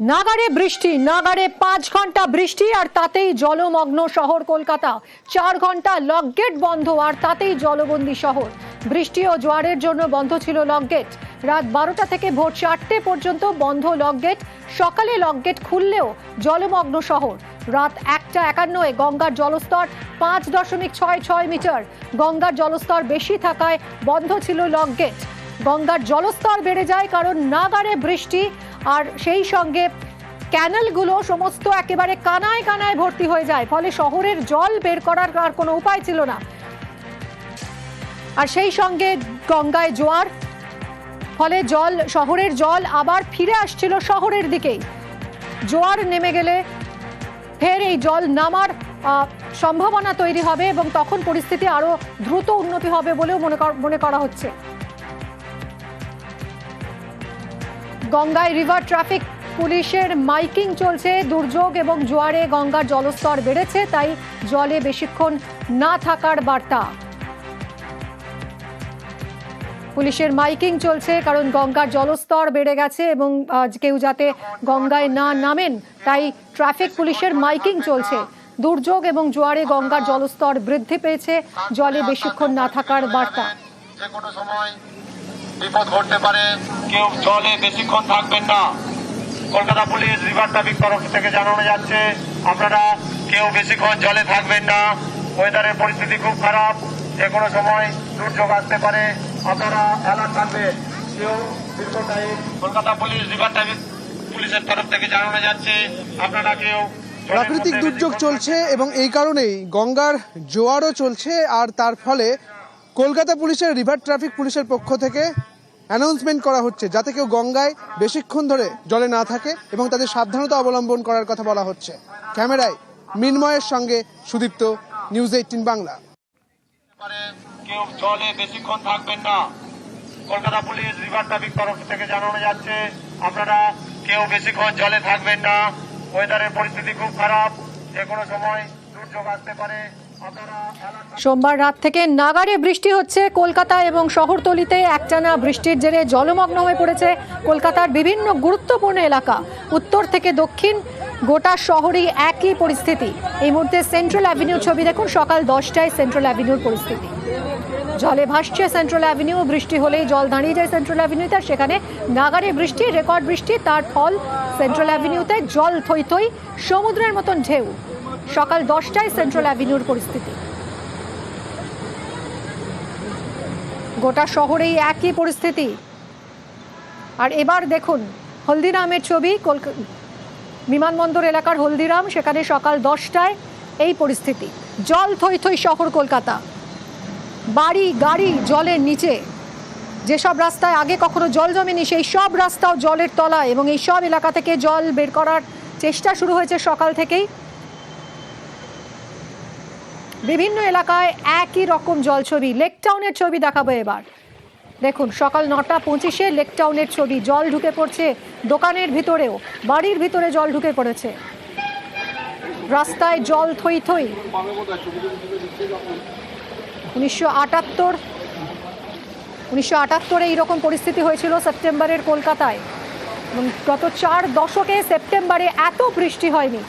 নাগারে বৃষ্টি নাগারে পাঁচ ঘণ্টা বৃষ্টি আর তাতেই জলমগ্ন শহর কলকাতা। চার ঘণ্টা লকগেট বন্ধ আর তাতেই জলবন্দি শহর। বৃষ্টি ও জোয়ারের জন্য বন্ধ ছিল লকগেট রাত বারোটা থেকে ভোর চারটে পর্যন্ত বন্ধ লকগেট সকালে লকগেট খুললেও জলমগ্ন শহর। রাত একটা একান্নয় গঙ্গার জলস্তর পাঁচ দশমিক ছয় ছয় মিটার। গঙ্গার জলস্তর বেশি থাকায় বন্ধ ছিল লকগেট গঙ্গার জলস্তর বেড়ে যায় কারণ নাগারে বৃষ্টি আর সেই সঙ্গে ক্যানেলগুলো সমস্ত একেবারে কানায় কানায় ভর্তি হয়ে যায়, ফলে শহরের জল বের করার আর কোনো উপায় ছিল না। আর সেই সঙ্গে গঙ্গায় জোয়ার, ফলে জল, শহরের জল আবার ফিরে আসছিল শহরের দিকেই। জোয়ার নেমে গেলে ফের এই জল নামার সম্ভাবনা তৈরি হবে এবং তখন পরিস্থিতি আরও দ্রুত উন্নতি হবে বলেও মনে মনে করা হচ্ছে। গঙ্গায় রিভার ট্রাফিক পুলিশের মাইকিং চলছে, দুর্যোগ এবং জোয়ারে গঙ্গার জলস্তর বেড়েছে, তাই জলে বেশিক্ষণ না থাকার বার্তা। পুলিশের মাইকিং চলছে, কারণ গঙ্গার জলস্তর বেড়ে গেছে এবং কেউ যাতে গঙ্গায় না নামেন, তাই ট্রাফিক পুলিশের মাইকিং চলছে। দুর্যোগ এবং জোয়ারে গঙ্গার জলস্তর বৃদ্ধি পেয়েছে, জলে বেশিক্ষণ না থাকার বার্তা। যে কোনো সময় বিপদ ঘটতে পারে কেউ জলে বেশিক্ষণ থাকবেন না। কলকাতা পুলিশ রিভার ট্রাফিক তরফ থেকে জানানো যাচ্ছে আপনারা কেউ বেশিক্ষণ জলে থাকবেন না। ওয়েদারের পরিস্থিতি খুব খারাপ যে কোনো সময় দুর্যোগ আসতে পারে আপনারা অ্যালার্ট থাকবেন কেউ দীর্ঘ time Kolkata police river traffic পুলিশের তরফ থেকে জানানো যাচ্ছে আপনারা কেউ প্রাকৃতিক দুর্যোগ চলছে এবং এই কারণেই গঙ্গার জোয়ারও চলছে আর তার ফলে কলকাতা পুলিশের রিভার ট্রাফিক পুলিশের পক্ষ থেকে অ্যানাউন্সমেন্ট করা হচ্ছে যাতে কেউ গঙ্গায় বেশিক্ষণ ধরে জলে না থাকে এবং তাদের সাবধানতা অবলম্বন করার কথা বলা হচ্ছে। ক্যামেরায় মিনময়ের সঙ্গে সুদীপ্ত, নিউজ এইটিন বাংলা। কেউ জলে বেশিক্ষণ থাকবেন না। কলকাতা পুলিশ রিভার ট্রাফিক তরফ থেকে জানানো যাচ্ছে, আপনারা কেউ বেশিক্ষণ জলে থাকবেন না। ওয়েদারের পরিস্থিতি খুব খারাপ, যে কোনো সময় দুর্যোগ আসতে পারে। সোমবার রাত থেকে নাগারে বৃষ্টি হচ্ছে কলকাতা এবং শহরতলিতে। একটানা বৃষ্টির জেরে জলমগ্ন হয়ে পড়েছে কলকাতার বিভিন্ন গুরুত্বপূর্ণ এলাকা। উত্তর থেকে দক্ষিণ গোটা শহরেই একই পরিস্থিতি। এই মুহূর্তে সেন্ট্রাল অ্যাভিনিউ ছবি দেখুন, সকাল দশটায় সেন্ট্রাল অ্যাভিনিউর পরিস্থিতি। জলে ভাসছে সেন্ট্রাল অ্যাভিনিউ বৃষ্টি হলেই জল দাঁড়িয়ে যায় সেন্ট্রাল অ্যাভিনিউতে আর সেখানে নাগারে বৃষ্টি, রেকর্ড বৃষ্টি, তার ফল সেন্ট্রাল অ্যাভিনিউতে জল থই থই সমুদ্রের মতন ঢেউ। সকাল দশটায় সেন্ট্রাল অ্যাভিনিউর পরিস্থিতি। গোটা শহরেই একই পরিস্থিতি। আর এবার দেখুন, হলদিরামের ছবি, কলকা- বিমানবন্দর এলাকার হলদিরাম, সেখানে সকাল দশটায় এই পরিস্থিতি। জল থই থই শহর কলকাতা। বাড়ি, গাড়ি, জলের নিচে। যেসব রাস্তায় আগে কখনো জল জমেনি, সেই সব রাস্তাও জলের তলায় এবং এই সব এলাকা থেকে জল বের করার চেষ্টা শুরু হয়েছে সকাল থেকেই। বিভিন্ন এলাকায় একই রকম জল ছবি লেক টাউনের ছবি দেখাবো এবার। দেখুন, সকাল নটা পঁচিশে লেক টাউনের ছবি, জল ঢুকে পড়ছে দোকানের ভিতরেও, বাড়ির ভিতরে জল ঢুকে পড়েছে। রাস্তায় জল থই থই। উনিশশো আটাত্তর, উনিশশো আটাত্তরে এইরকম পরিস্থিতি হয়েছিল সেপ্টেম্বরের কলকাতায়। এবং গত চার দশকে সেপ্টেম্বরে এত বৃষ্টি হয়নি।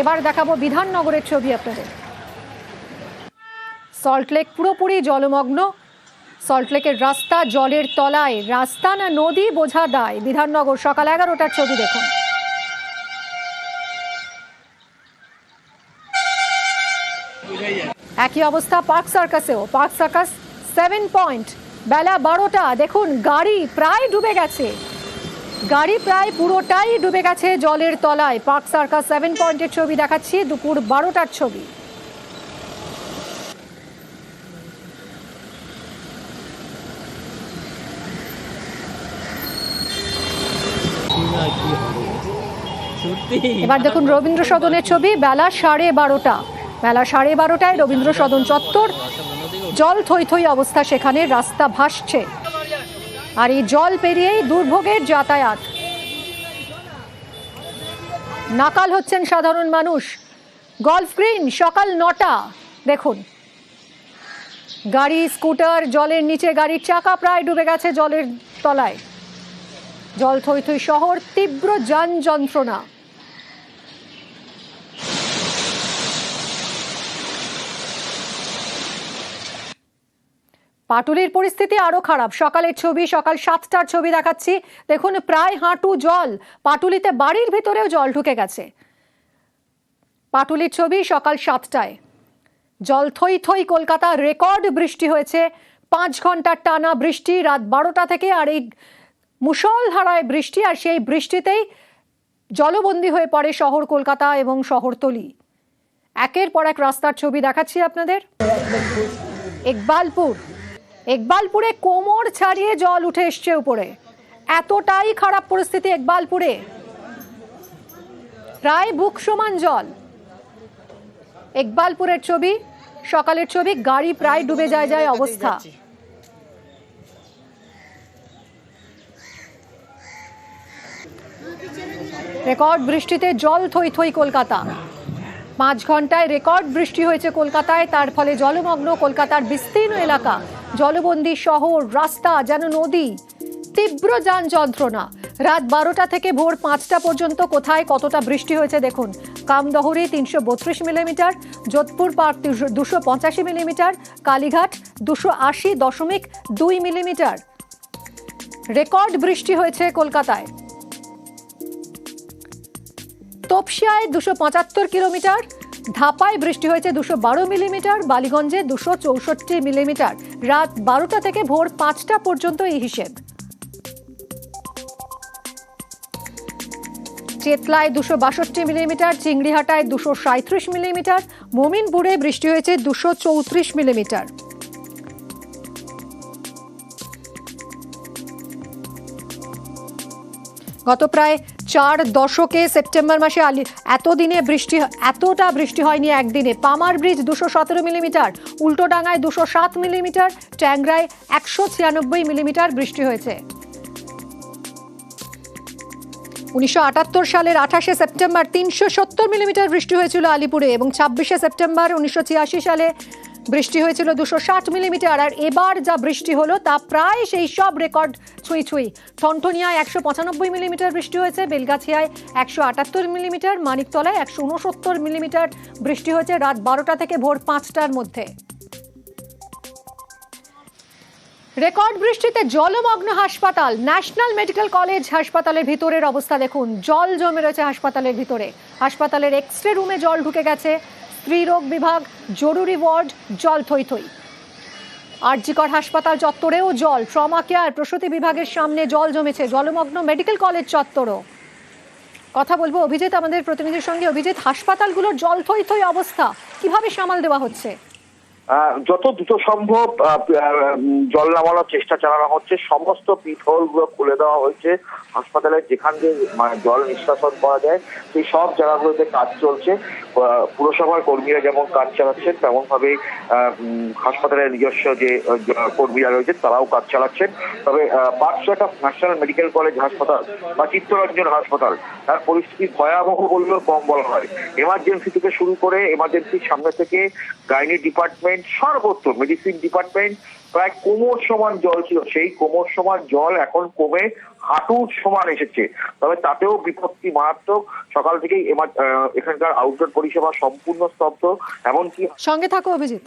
এবার দেখাবো বিধাননগরের ছবি আপনাদের। সল্টলেক পুরোপুরি জলমগ্ন। সল্টলেকের রাস্তা জলের তলায়। রাস্তা না নদী বোঝা দায়। বিধাননগর সকাল এগারোটার ছবি দেখুন। একই অবস্থা park সার্কাসেও। Park circus seven point. বেলা বারোটা। দেখুন, গাড়ি প্রায় ডুবে গেছে। গাড়ি প্রায় পুরোটাই ডুবে গেছে জলের তলায়। পার্ক সার্কাস সেভেন পয়েন্টের ছবি দেখাচ্ছি। দুপুর বারোটার ছবি। এবার দেখুন রবীন্দ্র সদনের ছবি, বেলা সাড়ে বারোটা। বেলা সাড়ে বারোটায় রবীন্দ্র সদন চত্বর। জল থই থই অবস্থা সেখানে, রাস্তা ভাসছে। আর এই জল পেরিয়েই দুর্ভোগের যাতায়াত। নাকাল হচ্ছেন সাধারণ মানুষ। গলফ গ্রিন, সকাল নটা। দেখুন। গাড়ি, স্কুটার, জলের নিচে গাড়ির চাকা প্রায় ডুবে গেছে জলের তলায়। জল থই থই শহর তীব্র যান যন্ত্রণা পাটুলির পরিস্থিতি আরও খারাপ। সকালের ছবি, সকাল সাতটার ছবি দেখাচ্ছি। দেখুন, প্রায় হাঁটু জল। পাটুলিতে বাড়ির ভিতরেও জল ঢুকে গেছে। পাটুলির ছবি, সকাল সাতটায়। জল থই থই কলকাতা রেকর্ড বৃষ্টি হয়েছে। পাঁচ ঘণ্টার টানা বৃষ্টি। রাত বারোটা থেকে আর এই মুষলধারায় বৃষ্টি, আর সেই বৃষ্টিতেই জলবন্দী হয়ে পড়ে শহর কলকাতা এবং শহরতলি। একের পর এক রাস্তার ছবি দেখাচ্ছি আপনাদের। ইকবালপুর ইকবালপুরে কোমর ছাড়িয়ে জল উঠে এসছে উপরে। এতটাই খারাপ পরিস্থিতি একবালপুরে। প্রায় বুক সমান জল। একবালপুরের ছবি, সকালের ছবি, গাড়ি প্রায় ডুবে যায় যায় অবস্থা। রেকর্ড বৃষ্টিতে জল থই থই কলকাতা। পাঁচ ঘন্টায় রেকর্ড বৃষ্টি হয়েছে কলকাতায়, তার ফলে জলমগ্ন কলকাতার বিস্তীর্ণ এলাকা। জলবন্দী শহর, রাস্তা, যেন নদী। তীব্র যান যন্ত্রণা। রাত বারোটা থেকে ভোর পাঁচটা পর্যন্ত কোথায় কতটা বৃষ্টি হয়েছে দেখুন। কামদহরি তিনশো বত্রিশ মিলিমিটার, যোধপুর পার্ক দুশো পঁচাশি মিলিমিটার, কালীঘাট দুশো আশি দশমিক দুই মিলিমিটার। রেকর্ড বৃষ্টি হয়েছে কলকাতায়। তপসিয়ায় দুশো পঁচাত্তর কিলোমিটার, ধাপায় বৃষ্টি হয়েছে দুশো বারো মিলিমিটার, বালিগঞ্জে দুশো চৌষট্টি মিলিমিটার। রাত বারোটা থেকে ভোর পাঁচটা পর্যন্ত এই হিসেব। চেতলায় দুশো বাষট্টি মিলিমিটার, চিংড়িহাটায় দুশো সাঁত্রিশ মিলিমিটার, মোমিনপুরে বৃষ্টি হয়েছে দুশো চৌত্রিশ মিলিমিটার। গত প্রায় চার দশকে সেপ্টেম্বর মাসে আলি এতদিনে বৃষ্টি এতটা বৃষ্টি হয়নি একদিনে। পামার ব্রিজ দুশো সতেরো মিলিমিটার উল্টোডাঙ্গায় দুশো সাত মিলিমিটার, ট্যাংরায় একশো ছিয়ানব্বই মিলিমিটার বৃষ্টি হয়েছে। উনিশশো আটাত্তর সালের আঠাশে সেপ্টেম্বর তিনশো সত্তর মিলিমিটার বৃষ্টি হয়েছিল আলিপুরে এবং ছাব্বিশে সেপ্টেম্বর উনিশশো ছিয়াশি সালে বৃষ্টি হয়েছিল দুশো ষাট মিলিমিটার, আর এবার যা বৃষ্টি হলো তা প্রায় সেই সব রেকর্ড ছুঁই ছুঁই। ঠনঠনিয়ায় একশো পঁচানব্বই মিলিমিটার বৃষ্টি হয়েছে, বেলগাছিয়ায় একশো আটাত্তর মিলিমিটার, মানিকতলায় একশো উনসত্তর মিলিমিটার বৃষ্টি হয়েছে রাত বারোটা থেকে ভোর পাঁচটার মধ্যে। রেকর্ড বৃষ্টিতে জলমগ্ন হাসপাতাল, ন্যাশনাল মেডিকেল কলেজ হাসপাতালের ভিতরের অবস্থা দেখুন। জল জমে রয়েছে হাসপাতালের ভিতরে। হাসপাতালের এক্স রে রুমে জল ঢুকে গেছে। স্ত্রীরোগ বিভাগ, জরুরি ওয়ার্ড, জল থই থই আরজিকর হাসপাতাল চত্বরেও জল, ট্রমা কেয়ার, প্রসূতি বিভাগের সামনে জল জমেছে, জলমগ্ন মেডিকেল কলেজ চত্বরও। কথা বলব অভিজিৎ, আমাদের প্রতিনিধির সঙ্গে। অভিজিৎ, হাসপাতালগুলোর জল থই থই অবস্থা, কীভাবে সামাল দেওয়া হচ্ছে? যত দ্রুত সম্ভব জল নামানোর চেষ্টা চালানো হচ্ছে। সমস্ত পিটহোলগুলো খুলে দেওয়া হয়েছে। হাসপাতালে যেখান দিয়ে মানে জল নিষ্কাশন করা যায়, সেই সব জায়গাগুলোতে কাজ চলছে। পুরসভার কর্মীরা যেমন কাজ চালাচ্ছেন তেমন ভাবে হাসপাতালের নিজস্ব যে কর্মীরা রয়েছে, তারাও কাজ চালাচ্ছেন। তবে পাঁচশোটা ন্যাশনাল মেডিকেল কলেজ হাসপাতাল বা চিত্তরঞ্জন হাসপাতাল, তার পরিস্থিতি ভয়াবহ বললেও কম বলা হয়। এমার্জেন্সি থেকে শুরু করে এমার্জেন্সির সামনে থেকে গাইনি ডিপার্টমেন্ট সর্বত্র মেডিসিন ডিপার্টমেন্ট, প্রায় কোমর সমান জল ছিল। সেই কোমর সমান জল এখন কমে হাঁটুর সমান এসেছে। তবে তাতেও বিপত্তি মারাত্মক। সকাল থেকেই এখানকার আউটডোর পরিষেবা সম্পূর্ণ স্তব্ধ। এমনকি সঙ্গে থাকো অভিজিৎ।